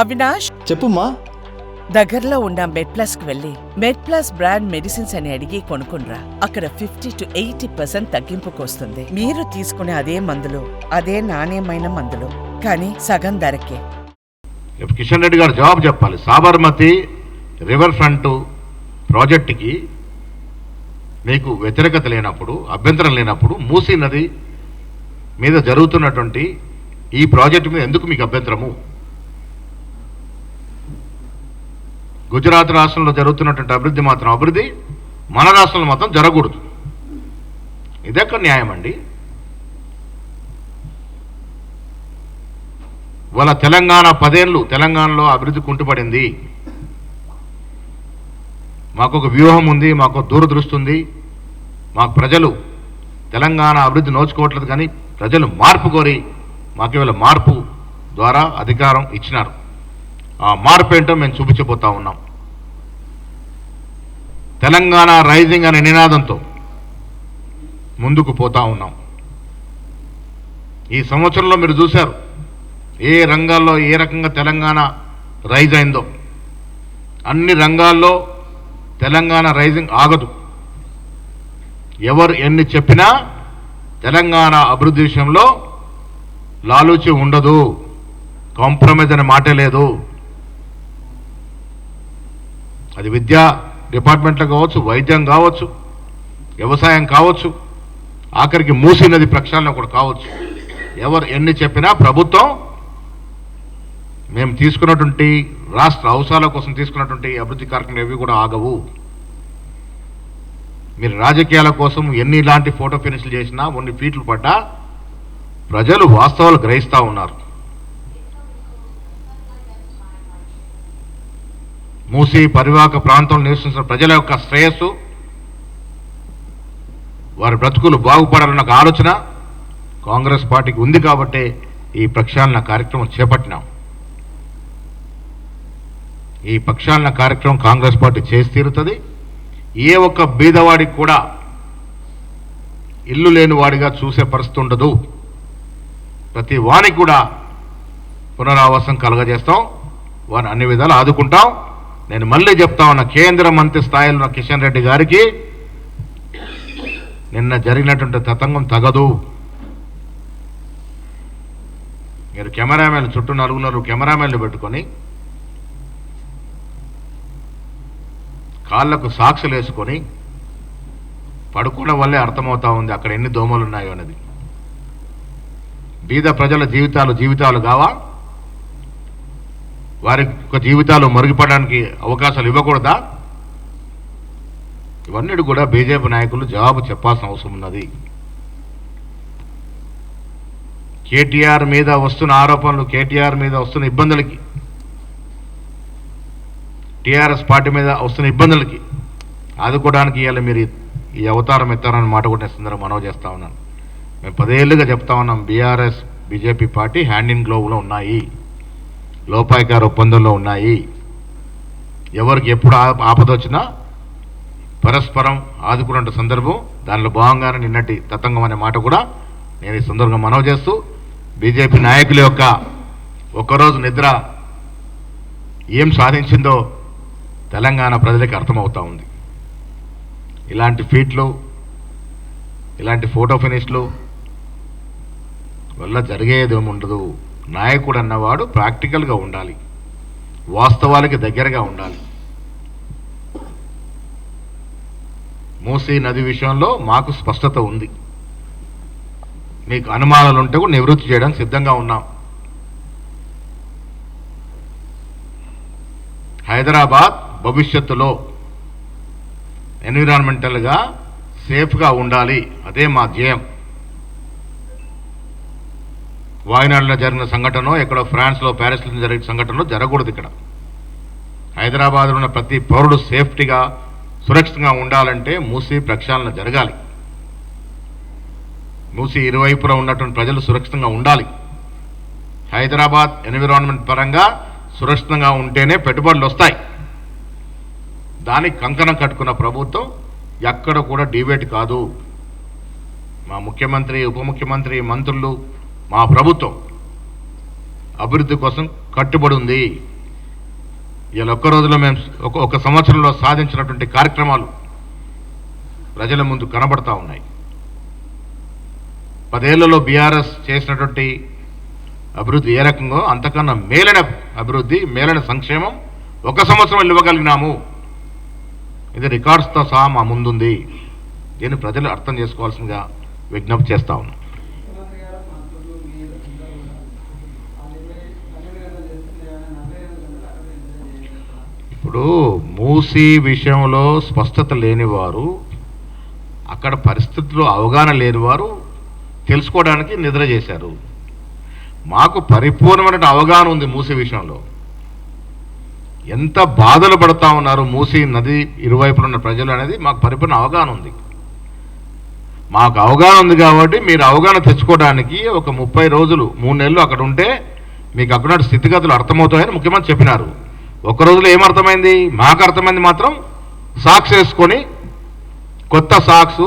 అవినాష్? చెప్పుమా దగ్గరలో ఉన్న మెడ్ ప్లస్కు వెళ్ళి మెడ్ ప్లస్ బ్రాండ్ మెడిసిన్స్ అని అడిగి కొనుక్కునరా అక్కడ ఫిఫ్టీ టు ఎయిటీ పర్సెంట్ తగ్గింపుకు వస్తుంది మీరు తీసుకునే అదే మందులు అదే నాణ్యమైన మందులు కానీ సగం ధరకే. కిషన్ రెడ్డి గారు జవాబు చెప్పాలి. సాబర్మతి రివర్ ఫ్రంట్ ప్రాజెక్టుకి మీకు వ్యతిరేకత లేనప్పుడు అభ్యంతరం లేనప్పుడు మూసీ నది మీద జరుగుతున్నటువంటి ఈ ప్రాజెక్టు మీద ఎందుకు మీకు అభ్యంతరము? గుజరాత్ రాష్ట్రంలో జరుగుతున్నటువంటి అభివృద్ధి మాత్రం అభివృద్ధి మన రాష్ట్రంలో మాత్రం జరగకూడదు. ఇదెక్కడ న్యాయం అండి. వాళ్ళ తెలంగాణ పదేళ్ళు తెలంగాణలో అభివృద్ధి కుంటుపడింది. మాకు ఒక వ్యూహం ఉంది మాకు దూరదృష్టి ఉంది. మాకు ప్రజలు తెలంగాణ అభివృద్ధి నోచుకోవట్లేదు కానీ ప్రజలు మార్పు కోరి మాకు ఇవాళ మార్పు ద్వారా అధికారం ఇచ్చినారు. మార్పు ఏంటో మేము చూపించబోతా ఉన్నాం. తెలంగాణ రైజింగ్ అనే నినాదంతో ముందుకు పోతా ఉన్నాం. ఈ సంవత్సరంలో మీరు చూశారు ఏ రంగాల్లో ఏ రకంగా తెలంగాణ రైజ్ అయిందో. అన్ని రంగాల్లో తెలంగాణ రైజింగ్ ఆగదు. ఎవరు ఎన్ని చెప్పినా తెలంగాణ అభివృద్ధి విషయంలో లాలూచి ఉండదు. కాంప్రమైజ్ అనే మాటే లేదు. అది విద్యా డిపార్ట్మెంట్లో కావచ్చు వైద్యం కావచ్చు వ్యవసాయం కావచ్చు ఆఖరికి మూసినది ప్రక్షాళన కూడా కావచ్చు. ఎవరు ఎన్ని చెప్పినా ప్రభుత్వం మేము తీసుకున్నటువంటి రాష్ట్ర అవసరాల కోసం తీసుకున్నటువంటి అభివృద్ధి కార్యక్రమాలు ఏవి కూడా ఆగవు. మీరు రాజకీయాల కోసం ఎన్ని ఇలాంటి ఫోటో ఫినిష్లు చేసినా కొన్ని ఫీట్లు పడ్డా ప్రజలు వాస్తవాలు గ్రహిస్తూ ఉన్నారు. మూసి పరివాహక ప్రాంతంలో నివసించిన ప్రజల యొక్క శ్రేయస్సు వారి బ్రతుకులు బాగుపడాలన్న ఒక ఆలోచన కాంగ్రెస్ పార్టీకి ఉంది కాబట్టి ఈ ప్రక్షాళన కార్యక్రమం చేపట్టినాం. ఈ ప్రక్షాళన కార్యక్రమం కాంగ్రెస్ పార్టీ చేసి తీరుతుంది. ఏ ఒక్క బీదవాడికి కూడా ఇల్లు లేని వాడిగా చూసే పరిస్థితి ఉండదు. ప్రతి వానికి కూడా పునరావాసం కలగజేస్తాం. వారిని అన్ని విధాలు ఆదుకుంటాం. నేను మళ్ళీ చెప్తా ఉన్నా కేంద్ర మంత్రి స్థాయిలో కిషన్ రెడ్డి గారికి నిన్న జరిగినటువంటి తతంగం తగదు. మీరు కెమెరామెన్ చుట్టూ నలుగురు కెమెరామెన్లు పెట్టుకొని కాళ్ళకు సాక్షులు వేసుకొని పడుకోవడం వల్లే అర్థమవుతా ఉంది అక్కడ ఎన్ని దోమలు ఉన్నాయో అనేది. బీద ప్రజల జీవితాలు జీవితాలు కావా? వారి యొక్క జీవితాలు మరుగుపడడానికి అవకాశాలు ఇవ్వకూడదా? ఇవన్నీ కూడా బీజేపీ నాయకులు జవాబు చెప్పాల్సిన అవసరం ఉన్నది. కేటీఆర్ మీద వస్తున్న ఆరోపణలు కేటీఆర్ మీద వస్తున్న ఇబ్బందులకి టీఆర్ఎస్ పార్టీ మీద వస్తున్న ఇబ్బందులకి ఆదుకోవడానికి ఇవాళ మీరు ఈ అవతారం ఎత్తారని మాట కూడా సందర్భం మనవి చేస్తా ఉన్నాను. మేము పదేళ్ళుగా చెప్తా ఉన్నాం BRS BJP party hand in గ్లోవ్లో ఉన్నాయి. లోపాయికార ఒప్పందంలో ఉన్నాయి. ఎవరికి ఎప్పుడు ఆపద వచ్చినా పరస్పరం ఆదుకున్న సందర్భం దానిలో భాగంగానే నిన్నటి తతంగం అనే మాట కూడా నేను ఈ సందర్భంగా మనవి చేస్తూ బీజేపీ నాయకుల యొక్క ఒక్కరోజు నిద్ర ఏం సాధించిందో తెలంగాణ ప్రజలకు అర్థమవుతూ ఉంది. ఇలాంటి ఫీట్లు ఇలాంటి ఫోటో ఫినిష్లు వల్ల జరిగేది ఏమి ఉండదు నాయకుడు అన్నవాడు ప్రాక్టికల్గా ఉండాలి. వాస్తవాలకి దగ్గరగా ఉండాలి. మూసీ నది విషయంలో మాకు స్పష్టత ఉంది. మీకు అనుమానాలు ఉంటే కూడా నివృత్తి చేయడానికి సిద్ధంగా ఉన్నాం. హైదరాబాద్ భవిష్యత్తులో ఎన్విరాన్మెంటల్గా సేఫ్గా ఉండాలి. అదే మా ధ్యేయం. వాయనాడులో జరిగిన సంఘటన ఎక్కడో ఫ్రాన్స్లో ప్యారిస్లో జరిగిన సంఘటనలో జరగకూడదు ఇక్కడ. హైదరాబాద్లో ఉన్న ప్రతి పౌరుడు సేఫ్టీగా సురక్షితంగా ఉండాలంటే మూసీ ప్రక్షాళన జరగాలి. మూసి ఇరువైపులా ఉన్నటువంటి ప్రజలు సురక్షితంగా ఉండాలి. హైదరాబాద్ ఎన్విరాన్మెంట్ పరంగా సురక్షితంగా ఉంటేనే పెట్టుబడులు వస్తాయి. దానికి కంకణం కట్టుకున్న ప్రభుత్వం ఎక్కడ కూడా డిబేట్ కాదు. మా ముఖ్యమంత్రి ఉప ముఖ్యమంత్రి మంత్రులు మా ప్రభుత్వం అభివృద్ధి కోసం కట్టుబడి ఉంది. ఇలా ఒక్క రోజులో మేము ఒక ఒక సంవత్సరంలో సాధించినటువంటి కార్యక్రమాలు ప్రజల ముందు కనబడతా ఉన్నాయి. పదేళ్ళలో బీఆర్ఎస్ చేసినటువంటి అభివృద్ధి ఏ రకంగా అంతకన్నా మేలైన అభివృద్ధి మేలైన సంక్షేమం ఒక సంవత్సరం ఇవ్వగలిగినాము. ఇది రికార్డ్స్తో సహా మా ముందుంది. దీన్ని ప్రజలు అర్థం చేసుకోవాల్సిందిగా విజ్ఞప్తి చేస్తా ఉన్నాం ముఖ్యమంత్రి గారు మంత్రులు మీరు అందరూ కూడా ఆ నిర్ణయం పన్నెండు గంటలు చేస్తుంది కానీ నలభై ఎనిమిది గంటలు అక్కడ నిర్ణయం చేయాలి ఇప్పుడు మూసీ విషయంలో స్పష్టత లేనివారు అక్కడ పరిస్థితుల్లో అవగాహన లేనివారు తెలుసుకోవడానికి నిద్ర చేశారు. మాకు పరిపూర్ణమైన అవగాహన ఉంది మూసీ విషయంలో. ఎంత బాధలు పడతా ఉన్నారు మూసీ నది ఇరువైపున ఉన్న ప్రజలు అనేది మాకు పరిపూర్ణ అవగాహన ఉంది. మాకు అవగాహన ఉంది కాబట్టి మీరు అవగాహన తెచ్చుకోవడానికి ఒక ముప్పై రోజులు మూడు నెలలు అక్కడ ఉంటే మీకు అక్కడ స్థితిగతులు అర్థమవుతాయని ముఖ్యమంత్రి చెప్పినారు. ఒక రోజులో ఏమర్థమైంది? మాకు అర్థమైంది మాత్రం సాక్స్ వేసుకొని కొత్త సాక్స్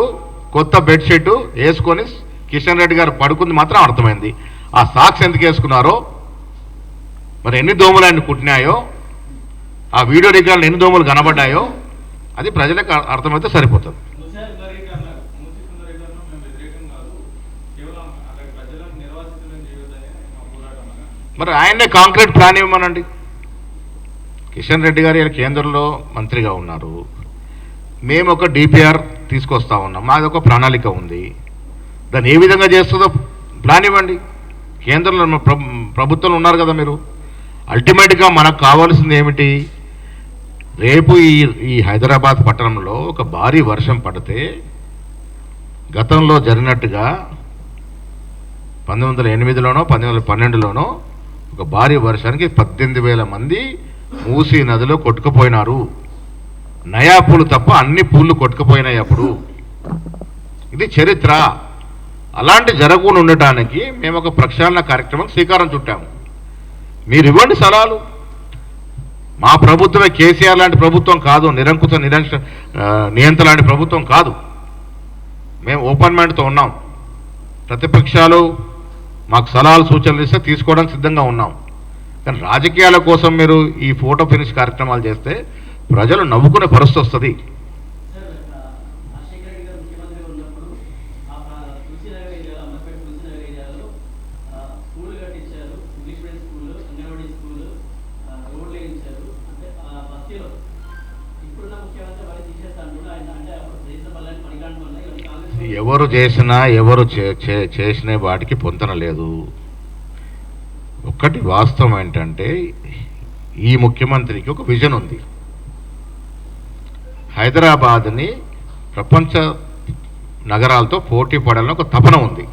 కొత్త బెడ్షీట్ వేసుకొని కిషన్ రెడ్డి గారు పడుకుంది మాత్రం అర్థమైంది. ఆ సాక్స్ ఎందుకు వేసుకున్నారో మరి ఎన్ని దోమలు ఆయన కుట్టినాయో ఆ వీడియో రికార్డులు ఎన్ని దోమలు కనబడ్డాయో అది ప్రజలకు అర్థమైతే సరిపోతుంది. మరి ఆయన్నే కాంక్రీట్ ప్లాన్ ఇవ్వమనండి. కిషన్ రెడ్డి గారు ఇలా కేంద్రంలో మంత్రిగా ఉన్నారు. మేము ఒక డిపిఆర్ తీసుకొస్తా ఉన్నాం. మాది ఒక ప్రణాళిక ఉంది. దాన్ని ఏ విధంగా చేస్తుందో ప్లాన్ ఇవ్వండి. కేంద్రంలో ఉన్న ప్రభుత్వంలో ఉన్నారు కదా మీరు. అల్టిమేట్గా మనకు కావాల్సింది ఏమిటి? రేపు ఈ ఈ హైదరాబాద్ పట్టణంలో ఒక భారీ వర్షం పడితే గతంలో జరిగినట్టుగా పంతొమ్మిది వందల ఎనిమిదిలోనో పంతొమ్మిది వందల పన్నెండులోనో ఒక భారీ వర్షానికి పద్దెనిమిది వేల మంది మూసీ నదిలో కొట్టుకుపోయినారు. నయా పూలు తప్ప అన్ని పూలు కొట్టుకుపోయినాయి అప్పుడు. ఇది చరిత్ర. అలాంటి జరగకుండా ఉండటానికి మేము ఒక ప్రక్షాళన కార్యక్రమం శ్రీకారం చుట్టాము. మీరు ఇవ్వండి సలహాలు. మా ప్రభుత్వమే కేసీఆర్ లాంటి ప్రభుత్వం కాదు నిరంకుశ నిరంశ నియంత్రణ లాంటి ప్రభుత్వం కాదు. మేము ఓపెన్ మైండ్తో ఉన్నాం. ప్రతిపక్షాలు మాకు సలహాలు సూచనలు ఇస్తే తీసుకోవడానికి సిద్ధంగా ఉన్నాం. కానీ రాజకీయాల కోసం మీరు ఈ ఫోటో ఫినిష్ కార్యక్రమాలు చేస్తే ప్రజలు నవ్వుకునే పరిస్థితి వస్తుంది. ఎవరు చేసినా ఎవరు చే- చే- చేసిన వాటికి పొంతన లేదు. ఒకటి వాస్తవం ఏంటంటే ఈ ముఖ్యమంత్రికి ఒక విజన్ ఉంది. హైదరాబాద్ని ప్రపంచ నగరాలతో పోటీ పడాలని ఒక తపన ఉంది.